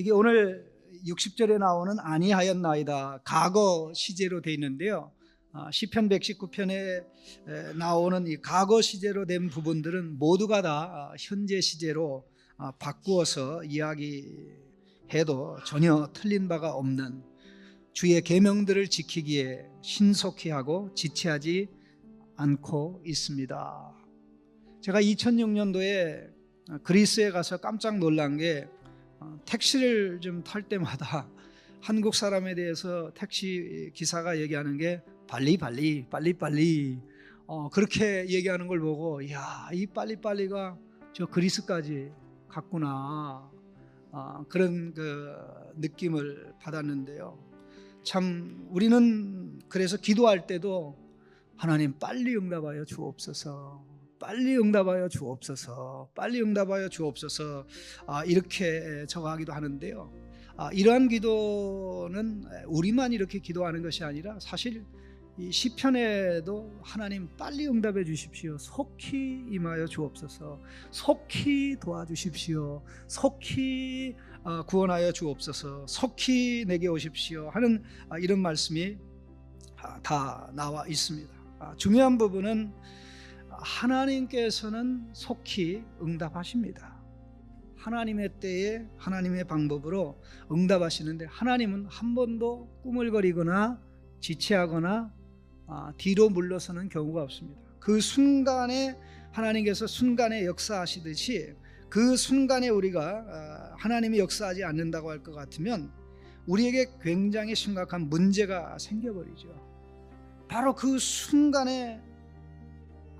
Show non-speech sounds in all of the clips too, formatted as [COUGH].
이게 오늘 60절에 나오는 아니하였나이다 과거 시제로 되어 있는데요. 아, 시편 119편에 나오는 이 과거 시제로 된 부분들은 모두가 다 아, 현재 시제로 아, 바꾸어서 이야기해도 전혀 틀린 바가 없는 주의 계명들을 지키기에 신속히 하고 지체하지 않고 있습니다. 제가 2006년도에 그리스에 가서 깜짝 놀란 게 어, 택시를 좀 탈 때마다 [LAUGHS] 한국 사람에 대해서 택시 기사가 얘기하는 게 빨리 빨리 빨리 빨리 어, 그렇게 얘기하는 걸 보고 야이 빨리 빨리가 저 그리스까지 갔구나 어, 그런 그 느낌을 받았는데요. 참 우리는 그래서 기도할 때도 하나님 빨리 응답하여 주옵소서. 빨리 응답하여 주옵소서. 빨리 응답하여 주옵소서. 아, 이렇게 적어하기도 하는데요. 아, 이러한 기도는 우리만 이렇게 기도하는 것이 아니라 사실 이 시편에도 하나님 빨리 응답해 주십시오. 속히 임하여 주옵소서. 속히 도와주십시오. 속히 어, 구원하여 주옵소서. 속히 내게 오십시오. 하는 아, 이런 말씀이 아, 다 나와 있습니다. 아, 중요한 부분은 하나님께서는 속히 응답하십니다. 하나님의 때에 하나님의 방법으로 응답하시는데 하나님은 한 번도 꾸물거리거나 지체하거나 아, 뒤로 물러서는 경우가 없습니다. 그 순간에 하나님께서 순간에 역사하시듯이 그 순간에 우리가 아, 하나님이 역사하지 않는다고 할 것 같으면 우리에게 굉장히 심각한 문제가 생겨버리죠. 바로 그 순간에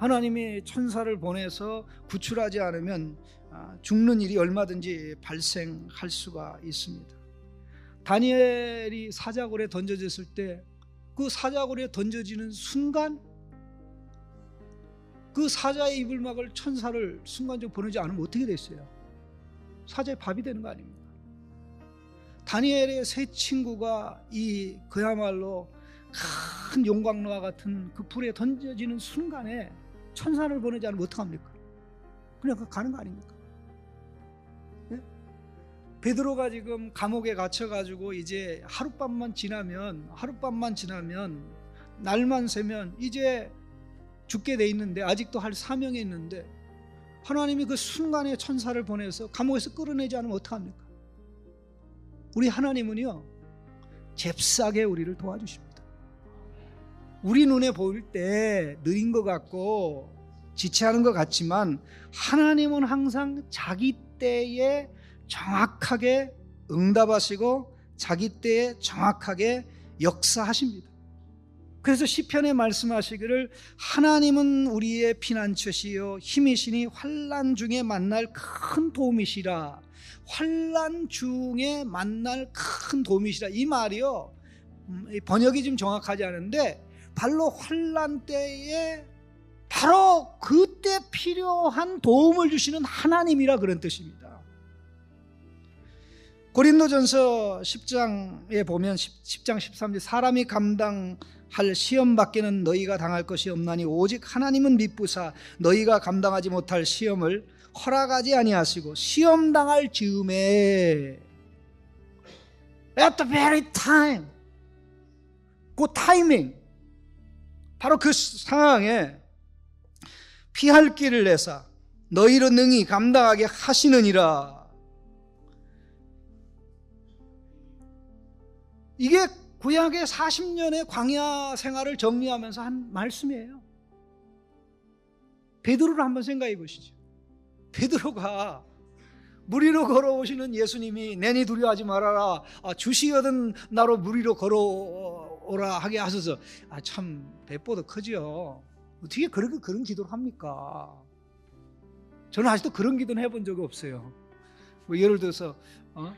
하나님이 천사를 보내서 구출하지 않으면 아, 죽는 일이 얼마든지 발생할 수가 있습니다. 다니엘이 사자굴에 던져졌을 때 그 사자굴에 던져지는 순간 그 사자의 이불막을 천사를 순간적으로 보내지 않으면 어떻게 됐어요? 사자의 밥이 되는 거 아닙니까? 다니엘의 세 친구가 이 그야말로 큰 용광로와 같은 그 불에 던져지는 순간에 천사를 보내지 않으면 어떡합니까? 그냥 그 가는 거 아닙니까? 예? 베드로가 지금 감옥에 갇혀가지고 이제 하룻밤만 지나면 하룻밤만 지나면 날만 새면 이제 죽게 돼 있는데 아직도 할 사명이 있는데 하나님이 그 순간에 천사를 보내서 감옥에서 끌어내지 않으면 어떡합니까? 우리 하나님은요 잽싸게 우리를 도와주십니다. 우리 눈에 보일 때 느린 것 같고 지체하는 것 같지만 하나님은 항상 자기 때에 정확하게 응답하시고 자기 때에 정확하게 역사하십니다. 그래서 시편에 말씀하시기를 하나님은 우리의 피난처시요 힘이시니 환난 중에 만날 큰 도움이시라. 환난 중에 만날 큰 도움이시라. 이 말이요. 음, 번역이 좀 정확하지 않은데 발로 환란 때에 바로 그때 필요한 도움을 주시는 하나님이라 그런 뜻입니다. 고린도전서 10장에 보면 10, 장 13절 사람이 감당할 시험 밖에는 너희가 당할 것이 없나니 오직 하나님은 미쁘사 너희가 감당하지 못할 시험을 허락하지 아니하시고 시험 당할 즈음에 at the very time 그 타이밍 바로 그 상황에 피할 길을 내사 너희로 능히 감당하게 하시느니라. 이게 구약의 40년의 광야 생활을 정리하면서 한 말씀이에요. 베드로를 한번 생각해 보시죠. 베드로가 무리로 걸어오시는 예수님이 내니 두려워하지 말아라. 아, 주시거든 나로 무리로 걸어 오라 하게 하소서. 아, 참 배보다 크지요. 어떻게 그런 그런 기도를 합니까? 저는 아직도 그런 기도는 해본 적이 없어요. 뭐 예를 들어서 어?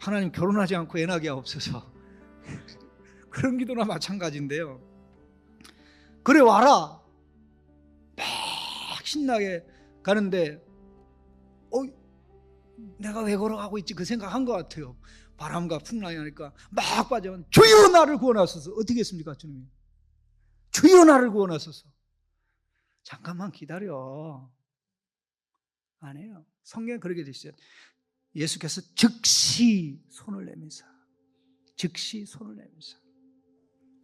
하나님 결혼하지 않고 애 낳게 없어서 [LAUGHS] 그런 기도나 마찬가지인데요. 그래 와라. 막 신나게 가는데 어 내가 왜 걸어가고 있지 그 생각한 것 같아요. 바람과 풍랑이 하니까 막 빠져면 주여 나를 구원하소서 어떻게 했습니까 주님이? 주여 나를 구원하소서. 잠깐만 기다려. 안 해요. 성경 그렇게 돼 있어요. 예수께서 즉시 손을 내면서 즉시 손을 내면서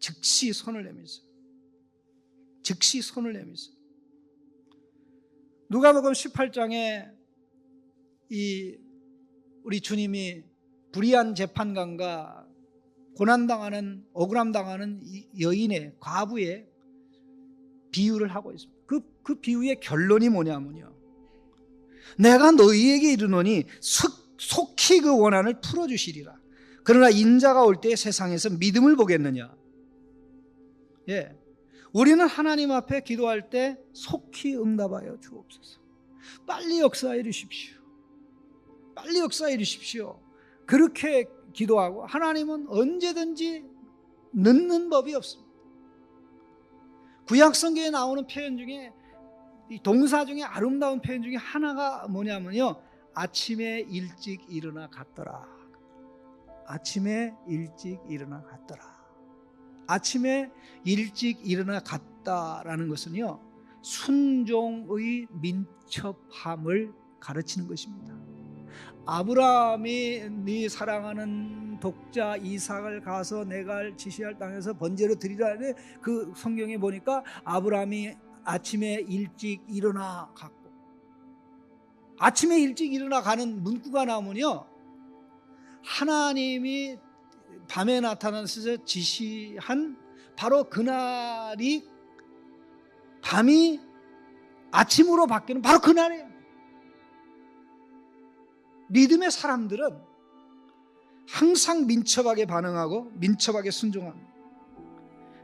즉시 손을 내면서 즉시 손을 내면서 누가복음 18장에 이 우리 주님이 불의한 재판관과 고난당하는 억울함 당하는 이 여인의 과부의 비유를 하고 있습니다. 그, 그 비유의 결론이 뭐냐면요. 내가 너희에게 이르노니 속, 속히 그 원한을 풀어주시리라. 그러나 인자가 올 때 세상에서 믿음을 보겠느냐? 예. 우리는 하나님 앞에 기도할 때 속히 응답하여 주옵소서. 빨리 역사해 주십시오. 빨리 역사해 주십시오. 그렇게 기도하고 하나님은 언제든지 늦는 법이 없습니다. 구약 성경에 나오는 표현 중에 이 동사 중에 아름다운 표현 중에 하나가 뭐냐면요. 아침에 일찍 일어나 갔더라. 아침에 일찍 일어나 갔더라. 아침에 일찍 일어나 갔다라는 것은요. 순종의 민첩함을 가르치는 것입니다. 아브라함이 네 사랑하는 독자 이삭을 가서 내가 지시할 땅에서 번제로 드리라 하는데 그 성경에 보니까 아브라함이 아침에 일찍 일어나 갔고 아침에 일찍 일어나 가는 문구가 나오면요 하나님이 밤에 나타나서 지시한 바로 그날이 밤이 아침으로 바뀌는 바로 그날이에요. 믿음의 사람들은 항상 민첩하게 반응하고 민첩하게 순종합니다.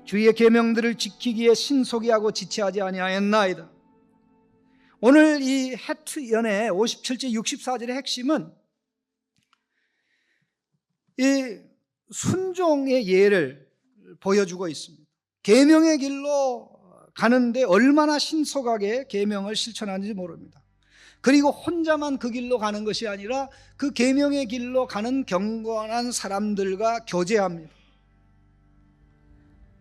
주의 계명들을 지키기에 신속히 하고 지체하지 아니하였나이다. 오늘 이 해트 연의 57절 64절의 핵심은 이 순종의 예를 보여주고 있습니다. 계명의 길로 가는데 얼마나 신속하게 계명을 실천하는지 모릅니다. 그리고 혼자만 그 길로 가는 것이 아니라 그 계명의 길로 가는 경건한 사람들과 교제합니다.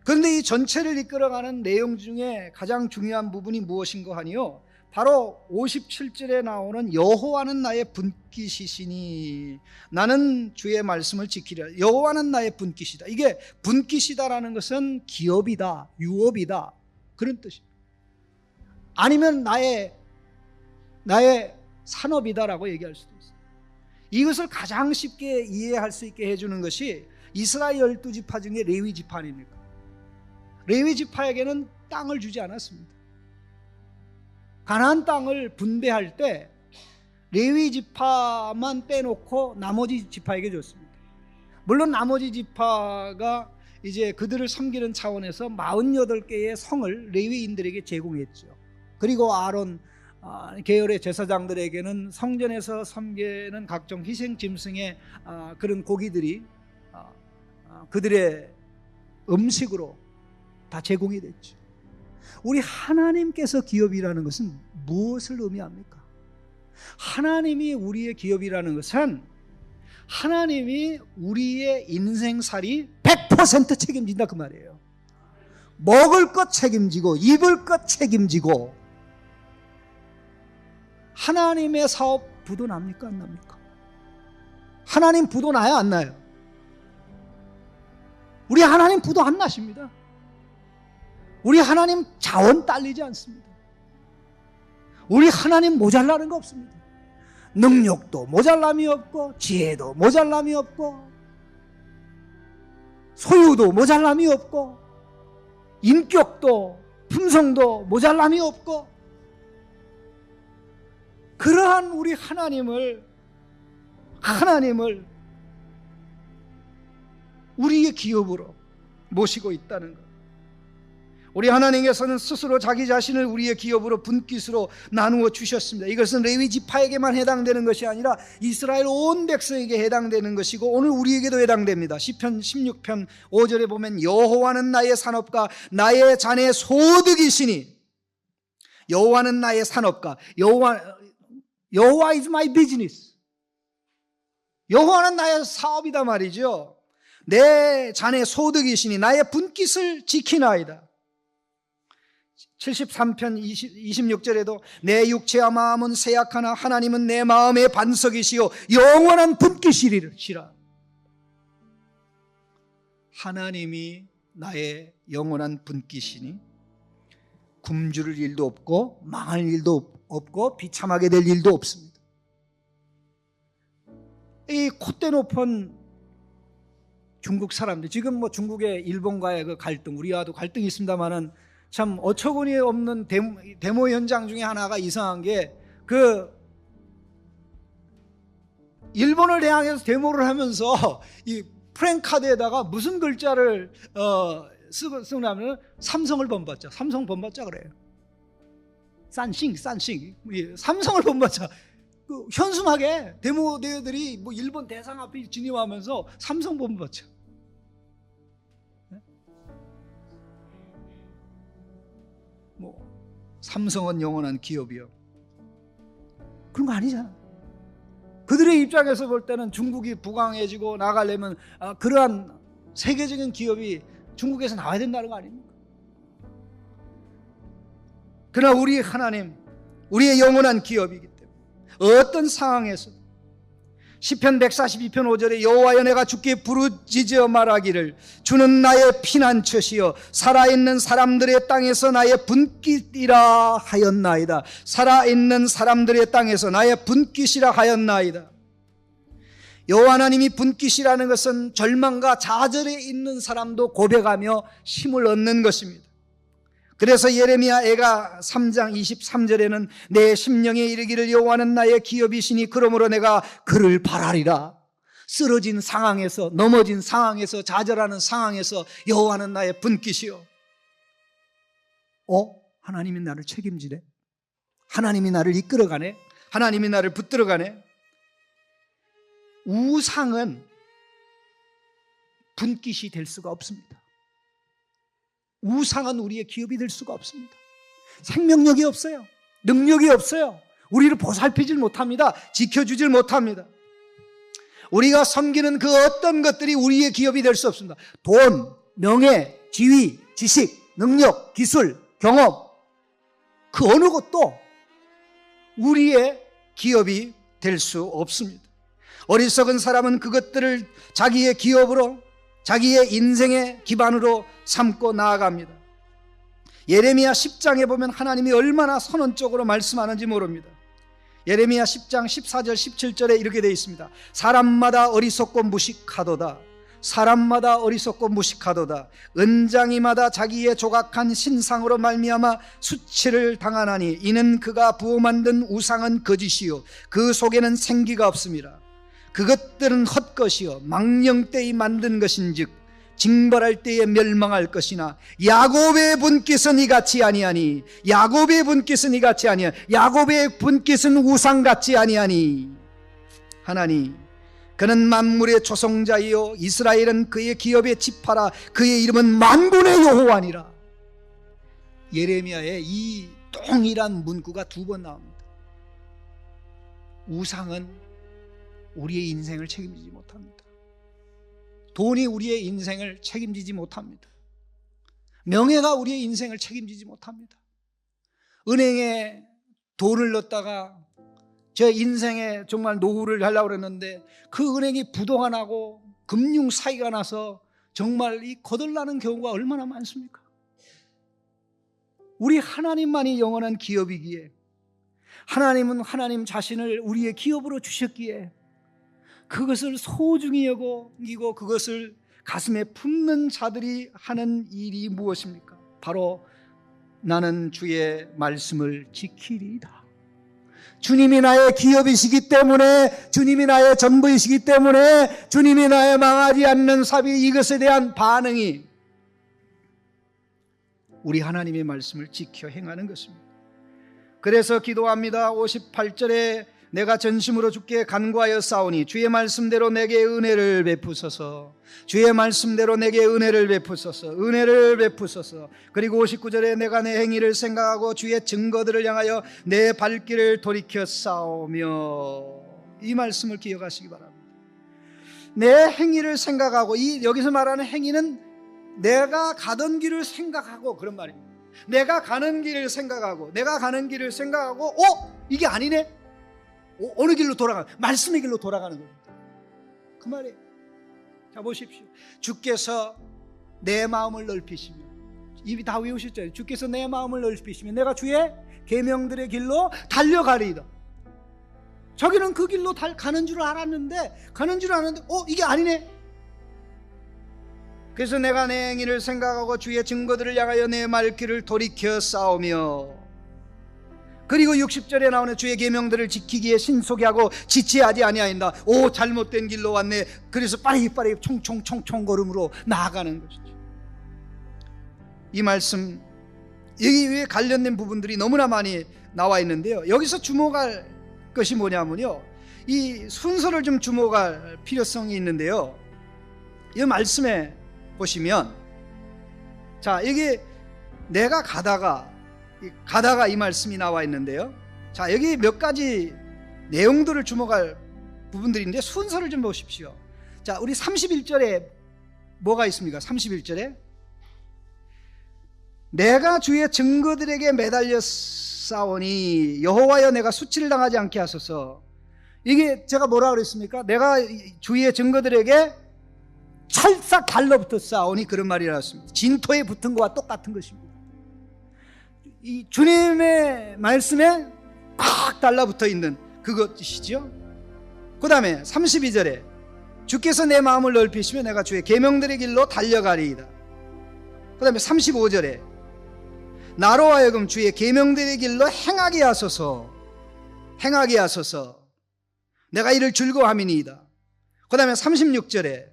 그런데 이 전체를 이끌어가는 내용 중에 가장 중요한 부분이 무엇인가 하니요. 바로 57절에 나오는 여호와는 나의 분깃이시니 나는 주의 말씀을 지키리라. 여호와는 나의 분깃이다. 이게 분깃이다라는 것은 기업이다, 유업이다 그런 뜻입니다. 아니면 나의 나의 산업이다라고 얘기할 수도 있어요. 이것을 가장 쉽게 이해할 수 있게 해주는 것이 이스라엘 열두 지파 중에 레위 지파 아닙니까? 레위 지파에게는 땅을 주지 않았습니다. 가나안 땅을 분배할 때 레위 지파만 빼놓고 나머지 지파에게 줬습니다. 물론 나머지 지파가 이제 그들을 섬기는 차원에서 48개의 성을 레위인들에게 제공했죠. 그리고 아론 아, 계열의 제사장들에게는 성전에서 섬기는 각종 희생 짐승의 아, 그런 고기들이 아, 그들의 음식으로 다 제공이 됐죠. 우리 하나님께서 기업이라는 것은 무엇을 의미합니까? 하나님이 우리의 기업이라는 것은 하나님이 우리의 인생살이 100% 책임진다 그 말이에요. 먹을 것 책임지고 입을 것 책임지고 하나님의 사업 부도 납니까 안 납니까? 하나님 부도 나요 안 나요? 우리 하나님 부도 안 나십니다. 우리 하나님 자원 딸리지 않습니다. 우리 하나님 모자라는 거 없습니다. 능력도 모자람이 없고 지혜도 모자람이 없고 소유도 모자람이 없고 인격도 품성도 모자람이 없고 그러한 우리 하나님을 하나님을 우리의 기업으로 모시고 있다는 것. 우리 하나님께서는 스스로 자기 자신을 우리의 기업으로 분깃으로 나누어 주셨습니다. 이것은 레위 지파에게만 해당되는 것이 아니라 이스라엘 온 백성에게 해당되는 것이고 오늘 우리에게도 해당됩니다. 시편 16편 5절에 보면 여호와는 나의 산업과 나의 잔의 소득이시니 여호와는 나의 산업과 여호와 여호와 is my business. 여호와는 나의 사업이다 말이죠. 내 잔의 소득이시니 나의 분깃을 지키나이다. 73편 20, 26절에도 내 육체와 마음은 세약하나 하나님은 내 마음의 반석이시요 영원한 분기시리라. 하나님이 나의 영원한 분기시니 굶주릴 일도 없고 망할 일도 비참하게 될 일도 없습니다. 이 콧대 높은 중국 사람들 지금 뭐 중국의 일본과의 그 갈등 우리와도 갈등이 있습니다만은 참 어처구니 없는 데모, 데모 현장 중에 하나가 이상한 게 그 일본을 향해서 데모를 하면서 [LAUGHS] 이 프랭카드에다가 무슨 글자를 어, 쓰고 쓰냐면 삼성을 본받자 삼성 본받자 그래요. 산싱 산싱 예, 삼성을 [LAUGHS] 본받자 그 현수막에 데모대들이 뭐 일본 대상 앞에 진입하면서 삼성 본받자 뭐 삼성은 영원한 기업이요. 그런 거 아니잖아. 그들의 입장에서 볼 때는 중국이 부강해지고 나가려면 아, 그러한 세계적인 기업이 중국에서 나와야 된다는 거 아닙니까? 그러나 우리 하나님, 우리의 영원한 기업이기 때문에 어떤 상황에서 시편 142편 5절에 여호와여 내가 주께 부르짖어 말하기를 주는 나의 피난처시여 살아있는 사람들의 땅에서 나의 분깃이라 하였나이다. 살아있는 사람들의 땅에서 나의 분깃이라 하였나이다. 여호와 하나님이 분깃이라는 것은 절망과 좌절에 있는 사람도 고백하며 힘을 얻는 것입니다 그래서 예레미야 애가 3장 23절에는 내 심령에 이르기를 여호와는 나의 기업이시니 그러므로 내가 그를 바라리라. 쓰러진 상황에서 넘어진 상황에서 좌절하는 상황에서 여호와는 나의 분깃이요. 어? 하나님이 나를 책임지네. 하나님이 나를 이끌어가네. 하나님이 나를 붙들어가네. 우상은 분깃이 될 수가 없습니다. 우상은 우리의 기업이 될 수가 없습니다. 생명력이 없어요. 능력이 없어요. 우리를 보살피질 못합니다. 지켜주질 못합니다. 우리가 섬기는 그 어떤 것들이 우리의 기업이 될 수 없습니다. 돈, 명예, 지위, 지식, 능력, 기술, 경험, 그 어느 것도 우리의 기업이 될 수 없습니다. 어리석은 사람은 그것들을 자기의 기업으로 자기의 인생의 기반으로 삼고 나아갑니다. 예레미야 10장에 보면 하나님이 얼마나 선언적으로 말씀하는지 모릅니다. 예레미야 10장 14절 17절에 이렇게 되어 있습니다. 사람마다 어리석고 무식하도다. 사람마다 어리석고 무식하도다. 은장이마다 자기의 조각한 신상으로 말미암아 수치를 당하나니 이는 그가 부어 만든 우상은 거짓이요 그 속에는 생기가 없습니다. 그것들은 헛것이요. 망령 때에 만든 것인즉 징벌할 때에 멸망할 것이나 야곱의 분깃은 이같이 아니하니 야곱의 분깃은 이같이 아니하 야곱의 분깃은 우상 같지 아니하니. 하나니 그는 만물의 조성자이요. 이스라엘은 그의 기업의 지파라. 그의 이름은 만군의 여호와니라. 예레미야의 이 동일한 문구가 두 번 나옵니다. 우상은 우리의 인생을 책임지지 못합니다. 돈이 우리의 인생을 책임지지 못합니다. 명예가 우리의 인생을 책임지지 못합니다. 은행에 돈을 넣었다가 제 인생에 정말 노후를 하려고 그랬는데 그 은행이 부도가 고 금융 사기가 나서 정말 이 거덜나는 경우가 얼마나 많습니까? 우리 하나님만이 영원한 기업이기에 하나님은 하나님 자신을 우리의 기업으로 주셨기에 그것을 소중히 여기고 그것을 가슴에 품는 자들이 하는 일이 무엇입니까? 바로 나는 주의 말씀을 지키리이다. 주님이 나의 기업이시기 때문에 주님이 나의 전부이시기 때문에 주님이 나의 망하지 않는 사비 이것에 대한 반응이 우리 하나님의 말씀을 지켜 행하는 것입니다. 그래서 기도합니다. 58절에 내가 전심으로 주께 간구하여 싸우니 주의 말씀대로 내게 은혜를 베푸소서. 주의 말씀대로 내게 은혜를 베푸소서. 은혜를 베푸소서. 그리고 59절에 내가 내 행위를 생각하고 주의 증거들을 향하여 내 발길을 돌이켜 싸우며 이 말씀을 기억하시기 바랍니다. 내 행위를 생각하고 이 여기서 말하는 행위는 내가 가던 길을 생각하고 그런 말입니다. 내가 가는 길을 생각하고 내가 가는 길을 생각하고 어? 이게 아니네. 어, 어느 길로 돌아가? 말씀의 길로 돌아가는 거예요. 그 말이에요. 자 보십시오. 주께서 내 마음을 넓히시며 이미 다 외우셨잖아요. 주께서 내 마음을 넓히시며 내가 주의 계명들의 길로 달려가리이다. 자기는 그 길로 달, 가는 줄 알았는데 가는 줄 알았는데 어 이게 아니네. 그래서 내가 내 행위를 생각하고 주의 증거들을 향하여 내 말길을 돌이켜 싸우며 그리고 60절에 나오는 주의 계명들을 지키기에 신속히 하고 지체하지 아니하인다. 오 잘못된 길로 왔네. 그래서 빠르게 총총총총 걸음으로 나아가는 것이죠. 이 말씀 여기에 관련된 부분들이 너무나 많이 나와 있는데요. 여기서 주목할 것이 뭐냐면요. 이 순서를 좀 주목할 필요성이 있는데요. 이 말씀에 보시면 자 여기 내가 가다가 이 가다가 이 말씀이 나와 있는데요. 자 여기 몇 가지 내용들을 주목할 부분들인데 순서를 좀 보십시오. 자 우리 31절에 뭐가 있습니까? 31절에 내가 주의 증거들에게 매달려 싸우니 여호와여 내가 수치를 당하지 않게 하소서. 이게 제가 뭐라 그랬습니까? 내가 주의 증거들에게 찰싹 달라붙어 싸우니 그런 말이 나왔습니다. 진토에 붙은 것과 똑같은 것입니다. 이 주님의 말씀에 꽉 달라붙어 있는 그것이죠. 그 다음에 32절에 주께서 내 마음을 넓히시며 내가 주의 계명들의 길로 달려가리이다. 그 다음에 35절에 나로 하여금 주의 계명들의 길로 행하게 하소서 행하게 하소서 내가 이를 즐거워함이니이다. 그 다음에 36절에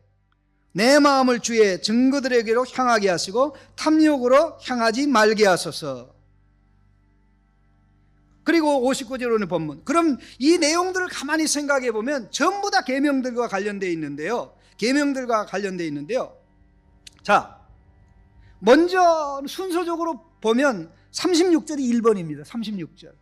내 마음을 주의 증거들에게로 향하게 하시고 탐욕으로 향하지 말게 하소서. 그리고 59절로는 본문. 그럼 이 내용들을 가만히 생각해 보면 전부 다 계명들과 관련되어 있는데요. 계명들과 관련되어 있는데요. 자, 먼저 순서적으로 보면 36절이 1번입니다. 36절.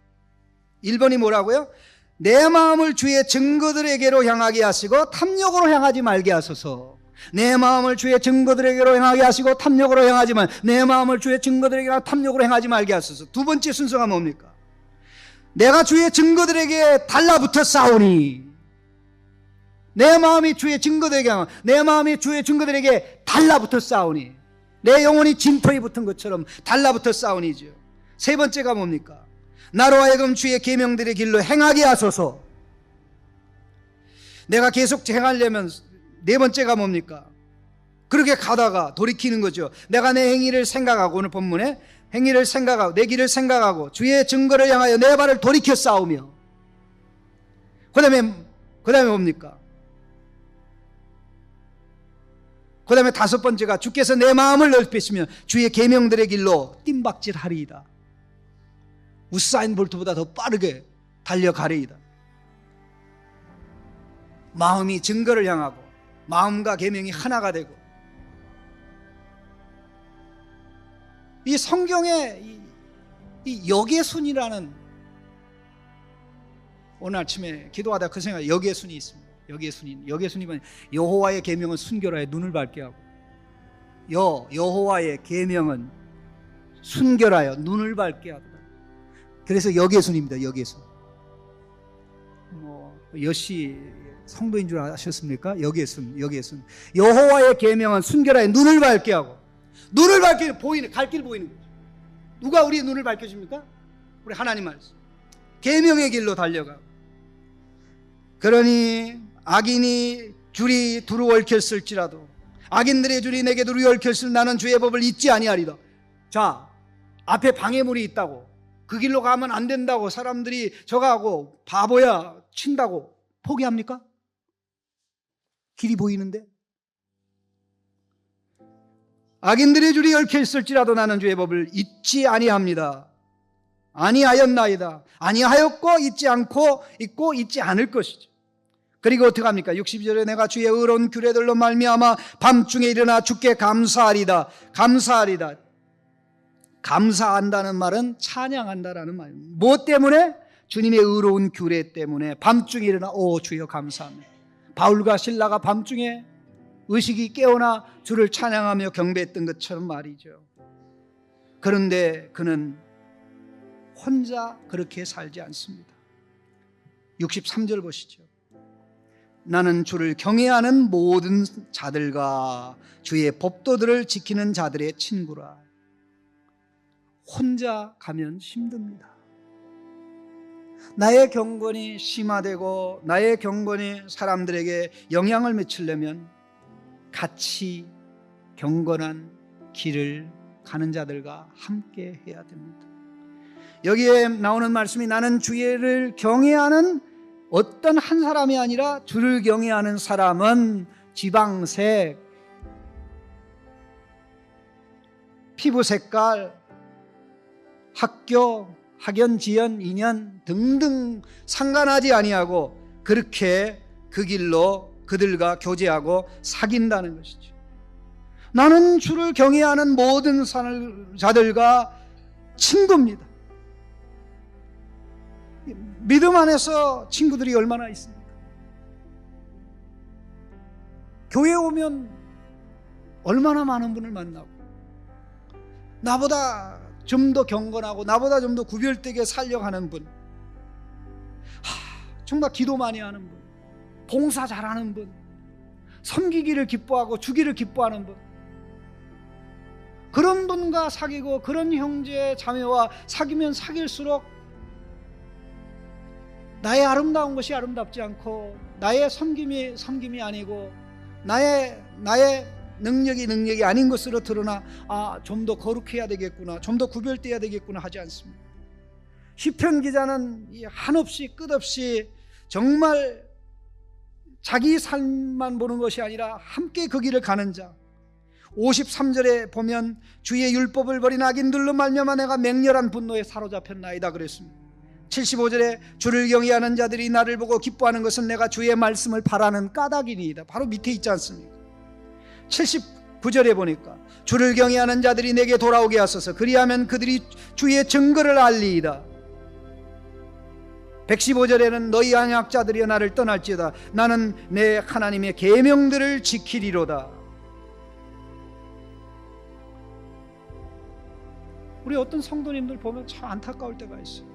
1번이 뭐라고요? 내 마음을 주의 증거들에게로 향하게 하시고 탐욕으로 향하지 말게 하소서. 내 마음을 주의 증거들에게로 향하게 하시고 탐욕으로 향하지만 내 마음을 주의 증거들에게로 탐욕으로 향하지 말게 하소서. 두 번째 순서가 뭡니까? 내가 주의 증거들에게 달라붙어 싸우니 내 마음이 주의 증거들에게 내 마음이 주의 증거들에게 달라붙어 싸우니 내 영혼이 진토에 붙은 것처럼 달라붙어 싸우니죠. 세 번째가 뭡니까? 나로 하여금 주의 계명들의 길로 행하게 하소서. 내가 계속 행하려면 네 번째가 뭡니까? 그렇게 가다가 돌이키는 거죠. 내가 내 행위를 생각하고 오늘 본문에 행위를 생각하고 내 길을 생각하고 주의 증거를 향하여 내 발을 돌이켜 싸우며 그 다음에 그 다음에 뭡니까? 그 다음에 다섯 번째가 주께서 내 마음을 넓히시며 주의 계명들의 길로 뜀박질하리이다. 우사인 볼트보다 더 빠르게 달려가리이다. 마음이 증거를 향하고 마음과 계명이 하나가 되고 이 성경에 이, 이 역의순이라는 오늘 아침에 기도하다 그 생각 역의순이 있습니다. 역의순이 역의순이면 여호와의 계명은 순결하여 눈을 밝게 하고 여 여호와의 계명은 순결하여 눈을 밝게 하다. 그래서 역의순입니다. 역의순. 뭐 여시 성도인 줄 아셨습니까? 역의순, 역의순. 여호와의 계명은 순결하여 눈을 밝게 하고 눈을 밝게 보이는 갈 길 보이는 거죠. 누가 우리의 눈을 밝혀 줍니까? 우리 하나님 말씀. 계명의 길로 달려가고. 그러니 악인이 줄이 두루 얽혔을지라도 악인들의 줄이 내게 두루 얽혔을 나는 주의 법을 잊지 아니하리다. 자, 앞에 방해물이 있다고 그 길로 가면 안 된다고 사람들이 저가고 바보야 친다고 포기합니까? 길이 보이는데 악인들의 줄이 얽혀 있을지라도 나는 주의 법을 잊지 아니합니다. 아니하였나이다. 아니하였고 잊지 않고 잊고 잊지 않을 것이죠. 그리고 어떻게 합니까? 62절에 내가 주의 의로운 규례들로 말미암아 밤중에 일어나 주께 감사하리다. 감사하리다. 감사한다는 말은 찬양한다라는 말입니다. 무엇 때문에? 주님의 의로운 규례 때문에 밤중에 일어나 오 주여 감사합니다. 바울과 신라가 밤중에 의식이 깨어나 주를 찬양하며 경배했던 것처럼 말이죠. 그런데 그는 혼자 그렇게 살지 않습니다. 63절 보시죠. 나는 주를 경외하는 모든 자들과 주의 법도들을 지키는 자들의 친구라. 혼자 가면 힘듭니다. 나의 경건이 심화되고 나의 경건이 사람들에게 영향을 미치려면 같이 경건한 길을 가는 자들과 함께 해야 됩니다. 여기에 나오는 말씀이 나는 주의를 경외하는 어떤 한 사람이 아니라 주를 경외하는 사람은 지방색, 피부 색깔, 학교, 학연, 지연, 인연 등등 상관하지 아니하고 그렇게 그 길로 그들과 교제하고 사귄다는 것이죠. 나는 주를 경외하는 모든 자들과 친구입니다. 믿음 안에서 친구들이 얼마나 있습니까? 교회 오면 얼마나 많은 분을 만나고 나보다 좀 더 경건하고 나보다 좀 더 구별되게 살려가는 분 하, 정말 기도 많이 하는 분 봉사 잘하는 분 섬기기를 기뻐하고 주기를 기뻐하는 분 그런 분과 사귀고 그런 형제 자매와 사귀면 사귈수록 나의 아름다운 것이 아름답지 않고 나의 섬김이 섬김이 아니고 나의 나의 능력이 능력이 아닌 것으로 드러나 아 좀 더 거룩해야 되겠구나 좀 더 구별돼야 되겠구나 하지 않습니다. 시편 기자는 한없이 끝없이 정말 자기 삶만 보는 것이 아니라 함께 그 길을 가는 자 53절에 보면 주의 율법을 버린 악인들로 말미암아 내가 맹렬한 분노에 사로잡혔나이다 그랬습니다. 75절에 주를 경외하는 자들이 나를 보고 기뻐하는 것은 내가 주의 말씀을 바라는 까닭이니이다. 바로 밑에 있지 않습니까? 79절에 보니까 주를 경외하는 자들이 내게 돌아오게 하소서 그리하면 그들이 주의 증거를 알리이다. 115절에는 너희 안약자들이 나를 떠날지어다 나는 내 하나님의 계명들을 지키리로다. 우리 어떤 성도님들 보면 참 안타까울 때가 있어요.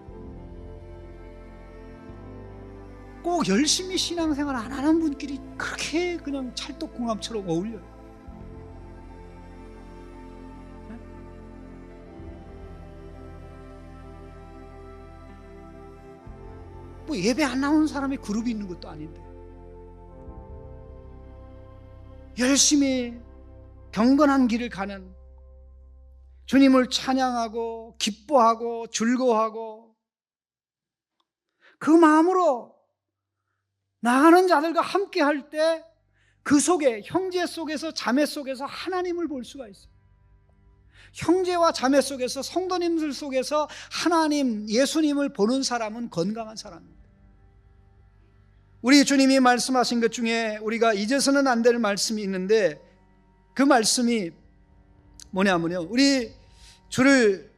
꼭 열심히 신앙생활 안 하는 분끼리 그렇게 그냥 찰떡궁합처럼 어울려요. 뭐 예배 안 나오는 사람이 그룹이 있는 것도 아닌데 열심히 경건한 길을 가는 주님을 찬양하고 기뻐하고 즐거워하고 그 마음으로 나가는 자들과 함께 할 때 그 속에 형제 속에서 자매 속에서 하나님을 볼 수가 있어요. 형제와 자매 속에서 성도님들 속에서 하나님 예수님을 보는 사람은 건강한 사람입니다. 우리 주님이 말씀하신 것 중에 우리가 잊어서는 안 될 말씀이 있는데 그 말씀이 뭐냐면요. 우리 주를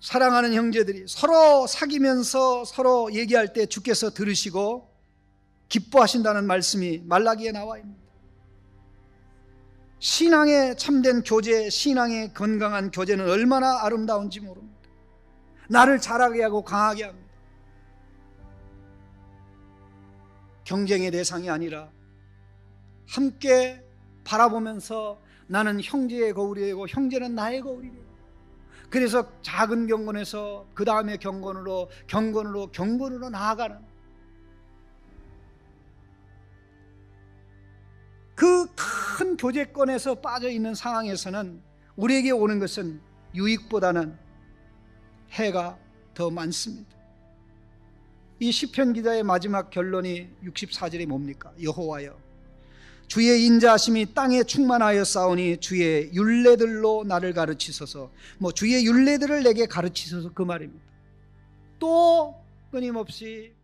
사랑하는 형제들이 서로 사귀면서 서로 얘기할 때 주께서 들으시고 기뻐하신다는 말씀이 말라기에 나와 있습니다. 신앙의 참된 교제, 신앙의 건강한 교제는 얼마나 아름다운지 모릅니다. 나를 잘하게 하고 강하게 합니다. 경쟁의 대상이 아니라 함께 바라보면서 나는 형제의 거울이 되고 형제는 나의 거울이 되고 그래서 작은 경건에서 그 다음에 경건으로 경건으로 경건으로 나아가는 교제권에서 빠져 있는 상황에서는 우리에게 오는 것은 유익보다는 해가 더 많습니다. 이 시편 기자의 마지막 결론이 64절이 뭡니까? 여호와여 주의 인자하심이 땅에 충만하여 싸우니 주의 율례들로 나를 가르치소서. 뭐 주의 율례들을 내게 가르치소서 그 말입니다. 또 끊임없이